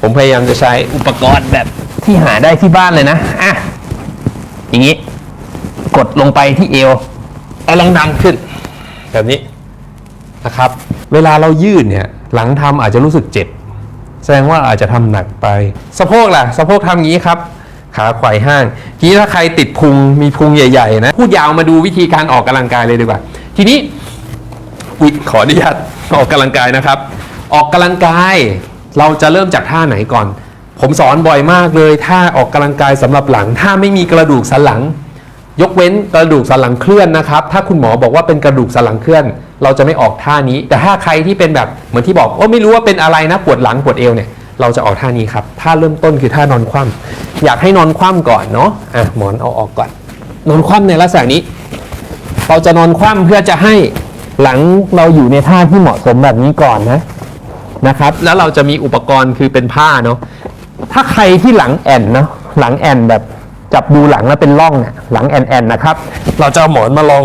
ผมพยายามจะใช้อุปกรณ์แบบที่หาได้ที่บ้านเลยนะ อะ อย่างนี้ กดลงไปที่เอวเอาลองดันขึ้น แบบนี้นะครับ เวลาเรายืดเนี่ย หลังทำอาจจะรู้สึกเจ็บ แสดงว่าอาจจะทำหนักไป สะโพกล่ะ สะโพกทำอย่างนี้ครับ ขาไขว่ห้าง ทีนี้ถ้าใครติดพุง มีพุงใหญ่ ๆ นะ พูดยาวมาดูวิธีการออกกำลังกายเลยดีกว่า ทีนี้อุ๊ยขออนุญาตออกกำลังกายนะครับ ออกกำลังกาย เราจะเริ่มจากท่าไหนก่อน ผมสอนบ่อยมากเลยท่าออกกำลังกายสำหรับหลัง ถ้าไม่มีกระดูกสันหลัง ยกเว้นกระดูกสันหลังเคลื่อนนะครับ ถ้าคุณหมอบอกว่าเป็นกระดูกสันหลังเคลื่อน เราจะไม่ออกท่านี้ แต่ถ้าใครที่เป็นแบบเหมือนที่บอกว่าไม่รู้ว่าเป็นอะไรนะปวดหลังปวดเอวเนี่ยเราจะออกท่านี้ครับท่าเริ่มต้นคือท่านอนคว่ำอยากให้นอนคว่ำก่อนเนาะอะหมอนเอาออกก่อน นอนคว่ำในลักษณะนี้ เราจะนอนคว่ำเพื่อจะให้หลังเราอยู่ในท่าที่เหมาะสมแบบนี้ก่อนนะ นะครับแล้วเราจะมีอุปกรณ์คือเป็นผ้าเนาะถ้าใครที่หลังแอนเนาะหลังแอนแบบจับดูหลังแล้วเป็นร่องเนี่ยหลังแอนแอนนะครับ เราจะเอาหมอนมาลอง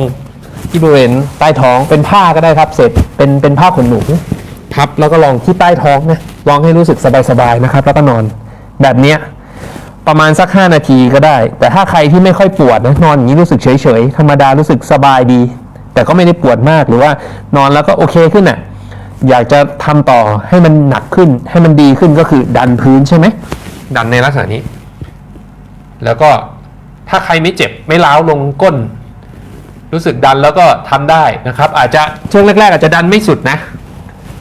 ที่บริเวณใต้ท้องเป็นผ้าก็ได้ครับ เสร็จเป็นเป็นผ้าขนหนูพับแล้วก็ลองที่ใต้ท้องนะลองให้รู้สึกสบายๆนะครับ แล้วก็นอนแบบเนี้ยประมาณสัก 5 นาทีก็ได้ แต่ถ้าใครที่ไม่ค่อยปวดนะนอนอย่างนี้รู้สึกเฉยๆธรรมดารู้สึกสบายดี แต่ก็ไม่ได้ปวดมากหรือว่านอนแล้วก็โอเคขึ้นอะ อยากจะทำต่อให้มันหนักขึ้น ให้มันดีขึ้นก็คือดันพื้นใช่ไหมดันในลักษณะนี้ แล้วก็ถ้าใครไม่เจ็บไม่ล้าวลงก้น รู้สึกดันแล้วก็ทำได้นะครับ อาจจะช่วงแรก ๆ อาจจะดันไม่สุดนะ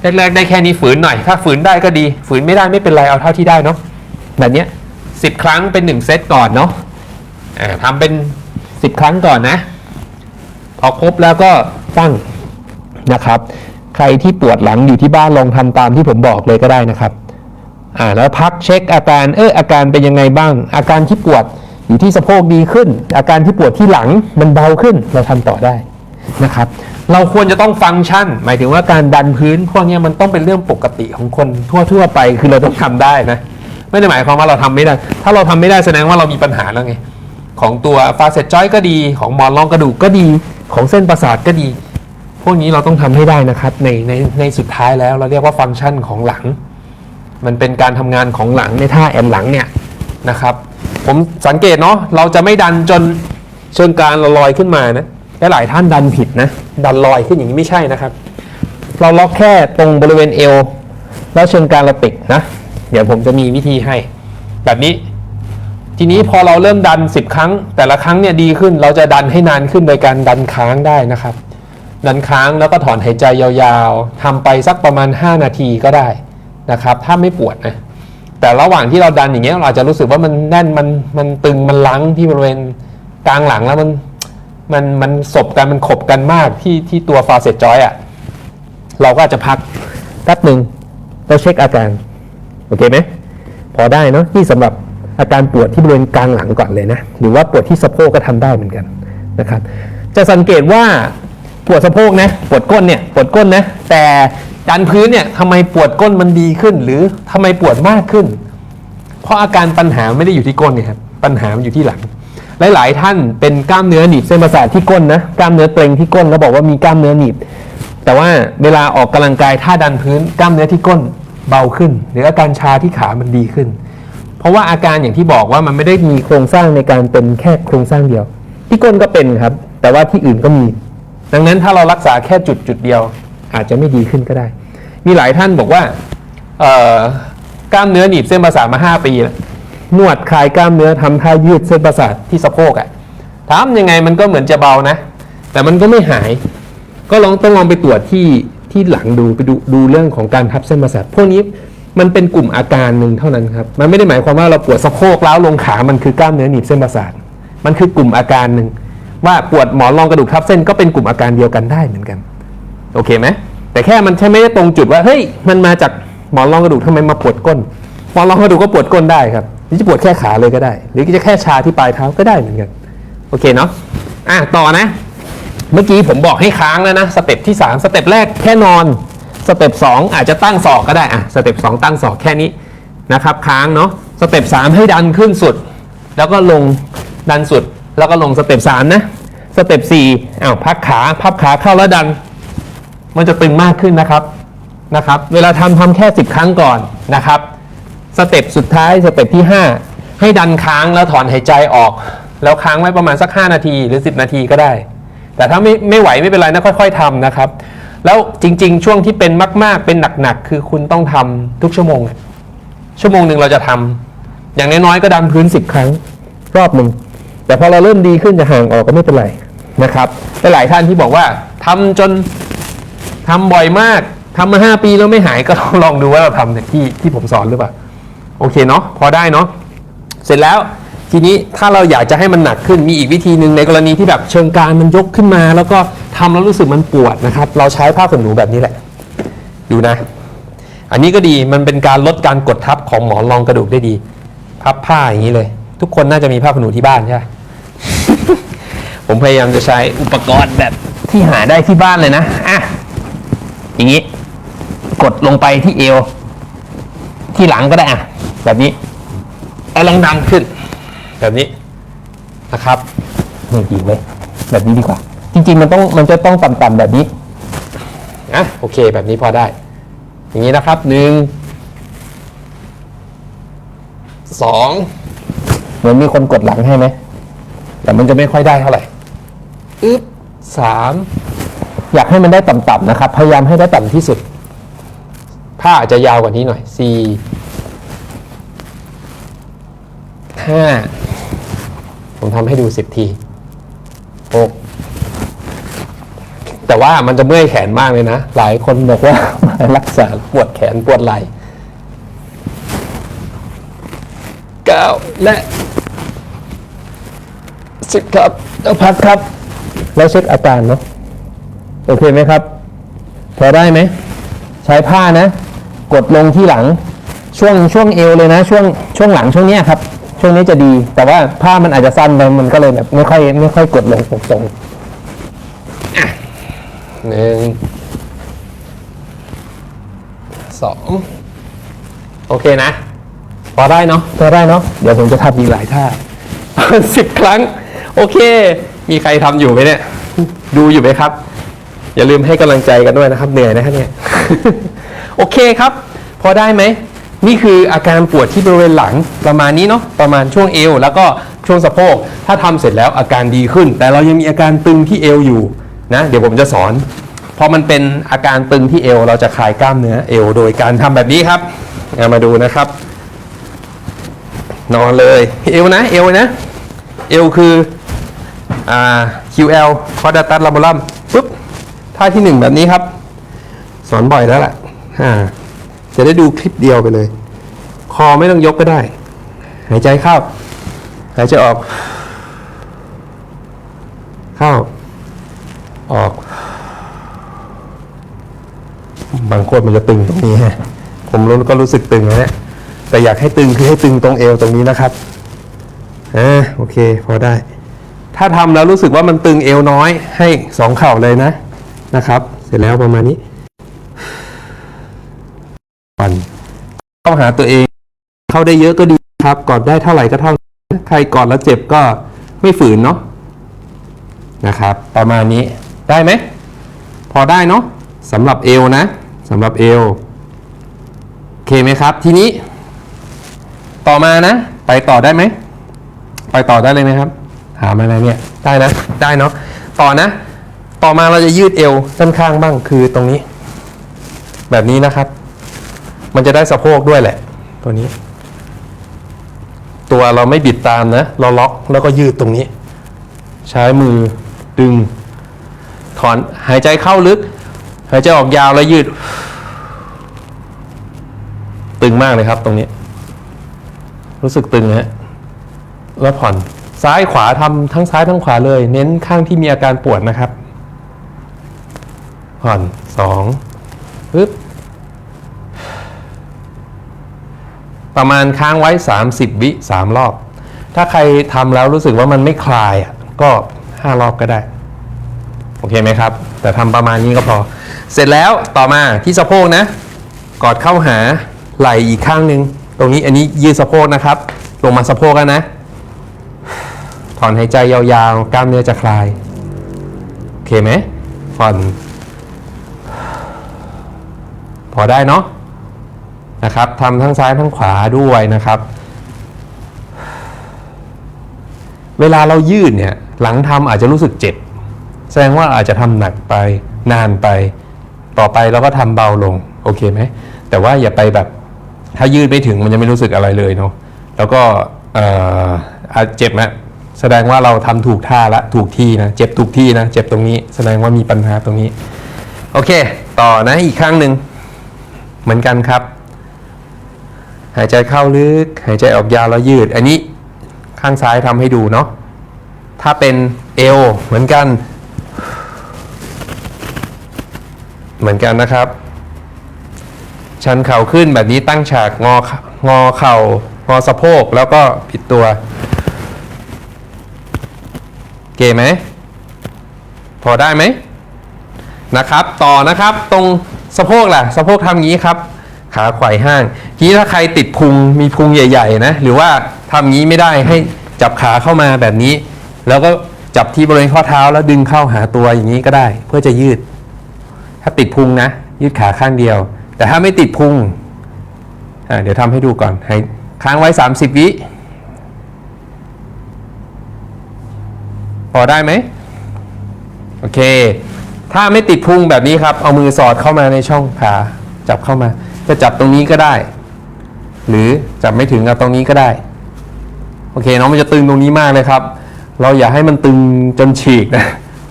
แรกๆได้แค่นี้ฝืนหน่อย ถ้าฝืนได้ก็ดี ฝืนไม่ได้ไม่เป็นไรเอาเท่าที่ได้เนาะแบบเนี้ยสิบครั้งเป็นหนึ่งเซตก่อนเนาะอ่าทำเป็นสิบครั้งก่อนนะ พอครบแล้วก็ตั้งนะครับ ใครที่ปวดหลังอยู่ที่บ้านลองทำตามที่ผมบอกเลยก็ได้นะครับอ่าแล้วพักเช็คอาการเอออาการเป็นยังไงบ้าง อาการที่ปวดอยู่ที่สะโพกดีขึ้น อาการที่ปวดที่หลังมันเบาขึ้นเราทำต่อได้นะครับ เราควรจะต้องฟังก์ชัน หมายถึงว่าการดันพื้นพวกนี้มันต้องเป็นเรื่องปกติของคนทั่ว ๆ ไปคือเราต้องทำได้นะไม่ได้หมายความว่าเราทำไม่ได้ ถ้าเราทำไม่ได้แสดงว่าเรามีปัญหาแล้วไงของตัวฟาเซตจอยก็ดีของหมอนรองกระดูกก็ดีของเส้นประสาทก็ดี พวกนี้เราต้องทำให้ได้นะครับในในในสุดท้ายแล้วเราเรียกว่าฟังก์ชันของหลัง มันเป็นการทำงานของหลังในท่าแอนหลังเนี่ยนะครับผมสังเกตเนาะเราจะไม่ดันจนเชิงกานเราลอยขึ้นมานะและหลายท่านดันผิดนะดันลอยขึ้นอย่างนี้ไม่ใช่นะครับ เราล็อกแค่ตรงบริเวณเอวแล้วเชิงกานเราติดนะ เดี๋ยวผมจะมีวิธีให้ แบบนี้ ทีนี้พอเราเริ่มดัน 10 ครั้ง แต่ละครั้งเนี่ยดีขึ้นเราจะดันให้นานขึ้นโดยการดันค้างได้นะครับ ดันค้างแล้วก็ถอนหายใจยาวๆทำไปสักประมาณ 5 นาทีก็ได้นะครับ ถ้าไม่ปวดนะแต่ระหว่างที่เราดันอย่างเงี้ยเราอาจจะรู้สึกว่ามันแน่นมันมันตึงมันลังที่บริเวณกลางหลังแล้วมันมันมันสบกันมันขบกันมากที่ที่ตัวฟาเซตจอยอะเราก็อาจจะพักแป๊บหนึ่งเราเช็คอาการโอเคไหมพอได้เนาะนี่สำหรับอาการปวดที่บริเวณกลางหลังก่อนเลยนะ หรือว่าปวดที่สะโพกก็ทำได้เหมือนกันนะครับ จะสังเกตว่า ปวดสะโพกนะปวดก้นเนี่ยปวดก้นนะแต่ดันพื้นเนี่ยทำไมปวดก้นมันดีขึ้น หรือทำไมปวดมากขึ้น เพราะอาการปัญหาไม่ได้อยู่ที่ก้นเนี่ยครับปัญหามันอยู่ที่หลัง หลาย ๆ ท่านเป็นกล้ามเนื้อหนีบเส้นประสาทที่ก้นนะกล้ามเนื้อเกร็งที่ก้นแล้วบอกว่ามีกล้ามเนื้อหนีบแต่ว่าเวลาออกกำลังกายท่าดันพื้นกล้ามเนื้อที่ก้นเบาขึ้น หรืออาการชาที่ขามันดีขึ้น เพราะว่าอาการอย่างที่บอกว่ามันไม่ได้มีโครงสร้างในการเป็นแค่โครงสร้างเดียว ที่ก้นก็เป็นครับ แต่ว่าที่อื่นก็มี ดังนั้นถ้าเรารักษาแค่จุดจุดเดียว อาจจะไม่ดีขึ้นก็ได้ มีหลายท่านบอกว่ากล้ามเนื้อหนีบเส้นประสาทมา 5 ปีแล้วนวดคลายกล้ามเนื้อทำท่ายืดเส้นประสาทที่สะโพกอะ่ะทำยังไงมันก็เหมือนจะเบานะ แต่มันก็ไม่หาย ก็ลองต้องลองไปตรวจที่ที่หลังดูไปดูดูเรื่องของการทับเส้นประสาทพวกนี้มันเป็นกลุ่มอาการหนึ่งเท่านั้นครับ มันไม่ได้หมายความว่าเราปวดสะโพกล้าวลงขา มันคือกล้ามเนื้อหนีบเส้นประสาท มันคือกลุ่มอาการหนึ่ง ว่าปวดหมอนรองกระดูกทับเส้นก็เป็นกลุ่มอาการเดียวกันได้เหมือนกัน โอเคไหมแต่แค่มันใช่ไม่ได้ตรงจุดว่าเฮ้ยมันมาจากหมอนรองกระดูกทำไมมาปวดก้นหมอนรองกระดูกก็ปวดก้นได้ครับหรือจะปวดแค่ขาเลยก็ได้ หรือจะแค่ชาที่ปลายเท้าก็ได้เหมือนกันโอเคเนาะอะต่อนะ เมื่อกี้ผมบอกให้ค้างแล้วนะสเต็ปที่ 3 สเต็ปแรกแค่นอนสเต็ป2อาจจะตั้งศอกก็ได้อะสเต็ป2ตั้งศอกแค่นี้นะครับค้างเนาะสเต็ป3ให้ดันขึ้นสุด แล้วก็ลงดันสุด แล้วก็ลงสเต็ป3นะ สเต็ป4อ้าวพักขาพับขาเข้าแล้วดัน มันจะตึงมากขึ้นนะครับนะครับ เวลาทำทำแค่ 10 ครั้งก่อนนะครับ สเต็ปสุดท้ายสเต็ปที่ 5 ให้ดันค้างแล้วถอนหายใจออก แล้วค้างไว้ประมาณสัก 5 นาทีหรือ 10 นาทีก็ได้ แต่ถ้าไม่ไม่ไหวไม่เป็นไรนะค่อย ๆทำนะครับ แล้วจริง ๆ ช่วงที่เป็นมากๆ เป็นหนักๆ คือคุณต้องทำทุกชั่วโมง ชั่วโมงหนึ่งเราจะทำอย่างน้อยๆก็ดันพื้น 10 ครั้ง รอบหนึ่ง แต่พอเราเริ่มดีขึ้นจะห่างออกก็ไม่เป็นไรนะครับหลายท่านที่บอกว่าทำจนทำบ่อยมากทำมาห้าปีแล้วไม่หายก็ลองดูว่าเราทำเนี่ยที่ที่ผมสอนหรือเปล่าโอเคเนาะพอได้เนาะเสร็จแล้วทีนี้ถ้าเราอยากจะให้มันหนักขึ้นมีอีกวิธีหนึ่งในกรณีที่แบบเชิงกานมันยกขึ้นมา แล้วก็ทำแล้วรู้สึกมันปวดนะครับ เราใช้ผ้าขนหนูแบบนี้แหละ ดูนะ อันนี้ก็ดีมันเป็นการลดการกดทับของหมอนรองกระดูกได้ดี พับผ้าอย่างนี้เลย ทุกคนน่าจะมีผ้าขนหนูที่บ้านใช่ไหม ผมพยายามจะใช้อุปกรณ์แบบที่หาได้ที่บ้านเลยนะอะอย่างนี้ กดลงไปที่เอว ที่หลังก็ได้อะ แบบนี้เอาแรงดันขึ้น แบบนี้นะครับนี่ดีไหมแบบนี้ดีกว่า จริง ๆ มันต้องมันจะต้องต่ำๆแบบนี้นะโอเค แบบนี้พอได้ อย่างนี้นะครับหนึ่งสองเหมือนมีคนกดหลังให้ไหมแต่มันจะไม่ค่อยได้เท่าไหร่ อึ๊บสามอยากให้มันได้ต่ำๆนะครับ พยายามให้ได้ต่ำที่สุด ผ้าอาจจะยาวกว่านี้หน่อยสี่ห้าผมทำให้ดูสิบทีหกแต่ว่ามันจะเมื่อยแขนมากเลยนะ หลายคนบอกว่ามารักษาปวดแขนปวดไหล่เก้าและสิบครับแล้วพักครับ แล้วเช็คอาการเนาะโอเคไหมครับ พอได้ไหม ใช้ผ้านะ กดลงที่หลังช่วงช่วงเอวเลยนะ ช่วงช่วงหลังช่วงเนี้ยครับ ช่วงนี้จะดี แต่ว่าผ้ามันอาจจะสั้นไปมันก็เลยแบบไม่ค่อยไม่ค่อยกดลงตรงๆหนึ่งสองโอเคนะ พอได้เนาะพอได้เนาะเดี๋ยวผมจะทำอีกหลายท่าสิบครั้ง โอเค มีใครทำอยู่ไหมเนี่ย ดูอยู่ไหมครับ อย่าลืมให้กำลังใจกันด้วยนะครับ เหนื่อยนะครับเนี่ย โอเคครับ พอได้ไหม นี่คืออาการปวดที่บริเวณหลังประมาณนี้เนาะ ประมาณช่วงเอว แล้วก็ช่วงสะโพก ถ้าทำเสร็จแล้วอาการดีขึ้น แต่เรายังมีอาการตึงที่เอวอยู่นะ เดี๋ยวผมจะสอน พอมันเป็นอาการตึงที่เอว เราจะคลายกล้ามเนื้อเอว โดยการทำแบบนี้ครับเอามาดูนะครับ นอนเลย เอวนะ เอวนะ เอวคือ อ่า QL quadratus lumborum ปุ๊บท่าที่หนึ่งแบบนี้ครับ สอนบ่อยแล้วแหละอ่าจะได้ดูคลิปเดียวไปเลย คอไม่ต้องยกก็ได้ หายใจเข้า หายใจออก เข้า ออก บางคนมันจะตึงตรงนี้ฮะ ผมรู้ก็รู้สึกตึงนี่ยแต่อยากให้ตึงคือให้ตึงตรงเอวตรงนี้นะครับอ่าโอเค พอได้ ถ้าทำแล้วรู้สึกว่ามันตึงเอวน้อยให้สองเข่าเลยนะนะครับ เสร็จแล้วประมาณนี้ปั่นเข้าหาตัวเอง เข้าได้เยอะก็ดีครับกอดได้เท่าไหร่ก็เท่าใครกอดแล้วเจ็บก็ไม่ฝืนเนาะนะครับ ประมาณนี้ได้ไหมพอได้เนาะสำหรับเอวนะสำหรับเอวโอเคไหมครับ ทีนี้ ต่อมานะ ไปต่อได้ไหมไปต่อได้เลยไหมครับ ถามอะไรเนี่ยได้นะได้เนาะต่อนะ ต่อมาเราจะยืดเอวด้านข้างบ้างคือตรงนี้ แบบนี้นะครับ มันจะได้สะโพกด้วยแหละ ตัวนี้ ตัวเราไม่บิดตามนะ เราล็อกแล้วก็ยืดตรงนี้ ใช้มือดึง ถอนหายใจเข้าลึก หายใจออกยาวแล้วยืด ตึงมากเลยครับตรงนี้ รู้สึกตึงนะฮะแล้วผ่อน ซ้ายขวาทำทั้งซ้ายทั้งขวาเลย เน้นข้างที่มีอาการปวดนะครับ ผ่อนสองปึ๊บประมาณค้างไว้ 30 วิสามรอบ ถ้าใครทำแล้วรู้สึกว่ามันไม่คลายอะก็ 5 รอบก็ได้ โอเคไหมครับ แต่ทำประมาณนี้ก็พอ เสร็จแล้วต่อมาที่สะโพกนะ กอดเข้าหาไหล่อีกข้างหนึ่งตรงนี้อันนี้ยืดสะโพกนะครับ ลงมาสะโพกแล้วนะ อนหายใจยาวๆ กล้ามเนื้อจะคลาย โอเคไหมผ่อนพอได้เนาะนะครับทำทั้งซ้ายทั้งขวาด้วยนะครับ เวลาเรายืดเนี่ยหลังทำอาจจะรู้สึกเจ็บ แสดงว่าอาจจะทำหนักไปนานไป ต่อไปเราก็ทำเบาลง โอเคไหม แต่ว่าอย่าไปแบบ ถ้ายืดไม่ถึงมันจะไม่รู้สึกอะไรเลยเนาะแล้วก็เอ่ออาจเจ็บนะ แสดงว่าเราทำถูกท่าละถูกที่นะ เจ็บถูกที่นะ เจ็บตรงนี้ แสดงว่ามีปัญหาตรงนี้ โอเค ต่อนะอีกครั้งหนึ่งเหมือนกันครับ หายใจเข้าลึก หายใจออกยาวแล้วยืด อันนี้ข้างซ้ายทำให้ดูเนาะถ้าเป็นเอวเหมือนกัน เหมือนกันนะครับ ชันเข่าขึ้นแบบนี้ตั้งฉากงองอเข่างอสะโพกแล้วก็ผิดตัว เก๋ไหม พอได้ไหมนะครับ ต่อนะครับ ตรงสะโพกล่ะ สะโพกทำงี้ครับ ขาไขว่ห้างทีถ้าใครติดพุง มีพุงใหญ่ ๆ นะ หรือว่าทำงี้ไม่ได้ ให้จับขาเข้ามาแบบนี้ แล้วก็จับที่บริเวณข้อเท้าแล้วดึงเข้าหาตัวอย่างนี้ก็ได้ เพื่อจะยืด ถ้าติดพุงนะ ยืดขาข้างเดียว แต่ถ้าไม่ติดพุง เดี๋ยวทำให้ดูก่อนให้ค้างไว้ 30 วิ พอได้ไหมโอเค ถ้าไม่ติดพุงแบบนี้ครับ เอามือสอดเข้ามาในช่องขาจับเข้ามา จะจับตรงนี้ก็ได้ หรือจับไม่ถึงเอาตรงนี้ก็ได้ โอเคน้องมันจะตึงตรงนี้มากเลยครับ เราอย่าให้มันตึงจนฉีกนะ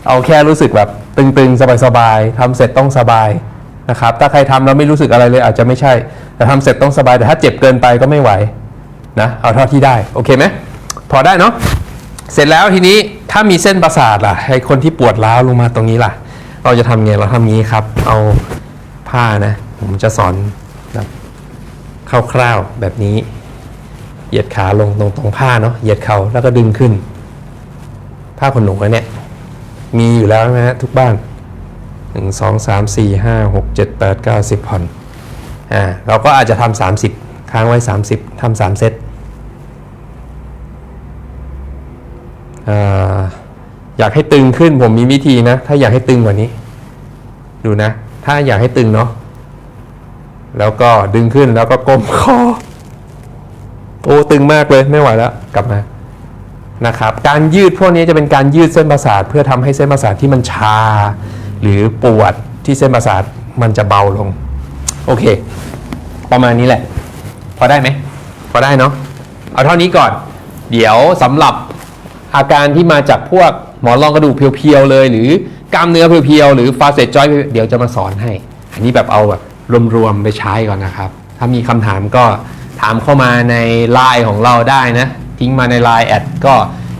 เอาแค่รู้สึกแบบตึงๆ สบายๆทำเสร็จต้องสบายนะครับ ถ้าใครทำแล้วไม่รู้สึกอะไรเลยอาจจะไม่ใช่ แต่ทำเสร็จต้องสบายแต่ถ้าเจ็บเกินไปก็ไม่ไหวนะเอาเท่าที่ได้ โอเคไหมพอได้เนาะเสร็จแล้วทีนี้ ถ้ามีเส้นประสาทล่ะให้คนที่ปวดร้าวลงมาตรงนี้ล่ะ เราจะทำไงเราทำงี้ครับ เอาผ้านะ ผมจะสอนแบบคร่าวๆแบบนี้ เหยียดขาลงตรงตรงผ้าเนาะเหยียดเข่าแล้วก็ดึงขึ้น ผ้าขนหนูเนี่ย มีอยู่แล้วนะฮะทุกบ้านหนึ่งสองสามสี่ห้าหกเจ็ดแปดเก้าสิบผ่อนอ่าเราก็อาจจะทำสามสิบค้างไว้สามสิบทำสามเซต อ่า อยากให้ตึงขึ้นผมมีวิธีนะ ถ้าอยากให้ตึงกว่านี้ ดูนะ ถ้าอยากให้ตึงเนาะแล้วก็ดึงขึ้นแล้วก็ก้มคอโอ้ตึงมากเลยไม่ไหวแล้วกลับมานะครับ การยืดพวกนี้จะเป็นการยืดเส้นประสาทเพื่อทำให้เส้นประสาทที่มันชา หรือปวดที่เส้นประสาทมันจะเบาลง โอเค ประมาณนี้แหละ พอได้ไหมพอได้เนาะเอาเท่านี้ก่อน เดี๋ยวสำหรับอาการที่มาจากพวก หมอนรองกระดูกเพียวๆเลย หรือกล้ามเนื้อเพียวๆหรือฟาเซตจอยเดี๋ยวจะมาสอนให้ อันนี้แบบเอาแบบรวมๆไปใช้ก่อนนะครับ ถ้ามีคำถามก็ถามเข้ามาในไลน์ของเราได้นะ ทิ้งมาในไลน์แอดก็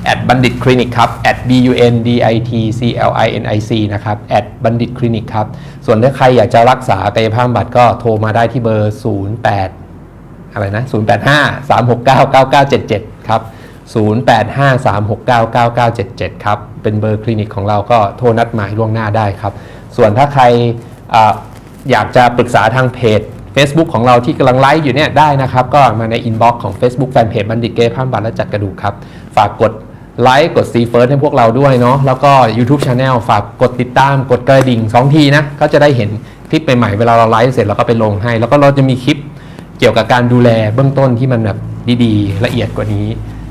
แอดบัณฑิตคลินิกครับ at b u n d i t c l i n i c นะครับแอดบัณฑิตคลินิกครับ ส่วนถ้าใครอยากจะรักษากายภาพบำบัดก็โทรมาได้ที่เบอร์ 08 อะไรนะ 085 369 9977 ครับ 085 369 9977 ครับ เป็นเบอร์คลินิกของเราก็โทรนัดหมายล่วงหน้าได้ครับ ส่วนถ้าใครออยากจะปรึกษาทางเพจ Facebook ของเราที่กำลังไลฟ์อยู่เนี่ยได้นะครับ ก็มาในอินบ็อกซ์ของ Facebook Fanpage บัณฑิตเกย์ภาพบัตรและจัดกระดูกครับ ฝากกดไลค์กดซีเฟิร์สให้พวกเราด้วยเนาะแล้วก็ YouTube Channel ฝากกดติดตามกดกระดิ่ง2ทีนะก็จะได้เห็นคลิปใหม่ๆเวลาเราไลฟ์เสร็จเราก็ไปลงให้ แล้วก็เราจะมีคลิปเกี่ยวกับการดูแลเบื้องต้นที่มันแบบดีๆ ละเอียดกว่านี้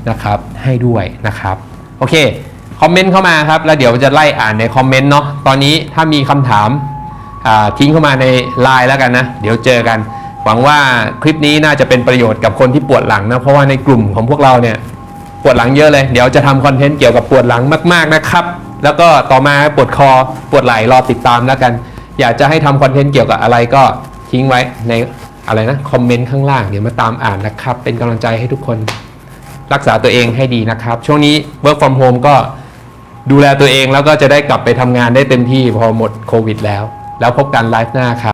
นะครับให้ด้วยนะครับโอเคคอมเมนต์เข้ามาครับแล้วเดี๋ยวจะไล่อ่านในคอมเมนต์เนาะตอนนี้ถ้ามีคำถามาทิ้งเข้ามาในไลน์แล้วกันนะ เดี๋ยวเจอกัน หวังว่าคลิปนี้น่าจะเป็นประโยชน์กับคนที่ปวดหลังนะเพราะว่าในกลุ่มของพวกเราเนี่ยปวดหลังเยอะเลย เดี๋ยวจะทำคอนเทนต์เกี่ยวกับปวดหลังมากๆนะครับแล้วก็ต่อมาปวดคอปวดไหล่รอติดตามแล้วกัน อยากจะให้ทำคอนเทนต์เกี่ยวกับอะไรก็ทิ้งไว้ในอะไรนะคอมเมนต์ข้างล่างเดี๋ยวมาตามอ่านนะครับ เป็นกำลังใจให้ทุกคน รักษาตัวเองให้ดีนะครับ ช่วงนี้ work from home ก็ดูแลตัวเองแล้วก็จะได้กลับไปทำงานได้เต็มที่พอหมดโควิดแล้ว แล้วพบกันไลฟ์หน้าครับ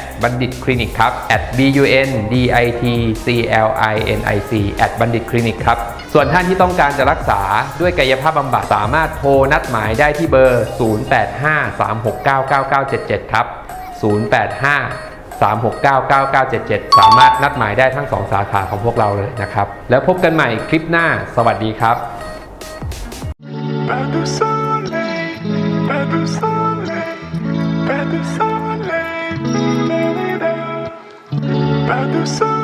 บัณฑิตคลินิกครับ at b u n d i t c l i n i c at บัณฑิตคลินิกครับ ส่วนท่านที่ต้องการจะรักษาด้วยกายภาพบำบัดสามารถโทรนัดหมายได้ที่เบอร์ 0853699977 ครับ 085 3699977 สามารถนัดหมายได้ทั้ง 2 สาขาของพวกเราเลยนะครับ แล้วพบกันใหม่คลิปหน้า สวัสดีครับ so